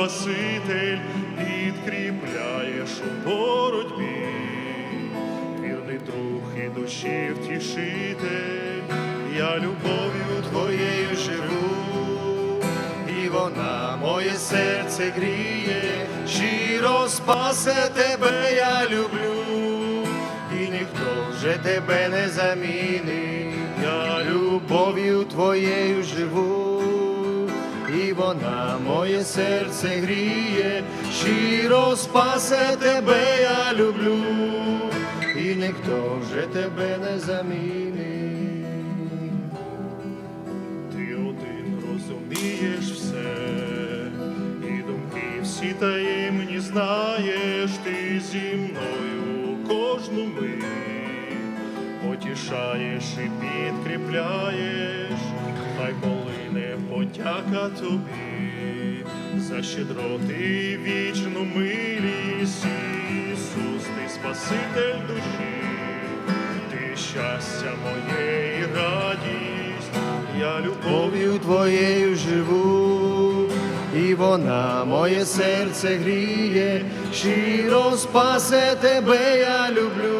Спаситель, підкріпляєш у боротьбі, вірний друг і душі втішитель, я любов'ю твоєю живу, і вона моє серце гріє, щиро спасе тебе, я люблю, і ніхто вже тебе не замінить, я любов'ю твоєю живу, і вона моє серце гріє, щиро спасе тебе, я люблю, і ніхто вже тебе не замінить. Ти один розумієш все, і думки всі таємні знаєш, ти зі мною кожну мить потішаєш і підкріпляєш, хай подяка тобі за щедроти вічну милість, Ісус, ти Спаситель душі, ти щастя моє і радість, я любов'ю твоєю живу, і вона моє серце гріє, щиро спасе тебе, я люблю,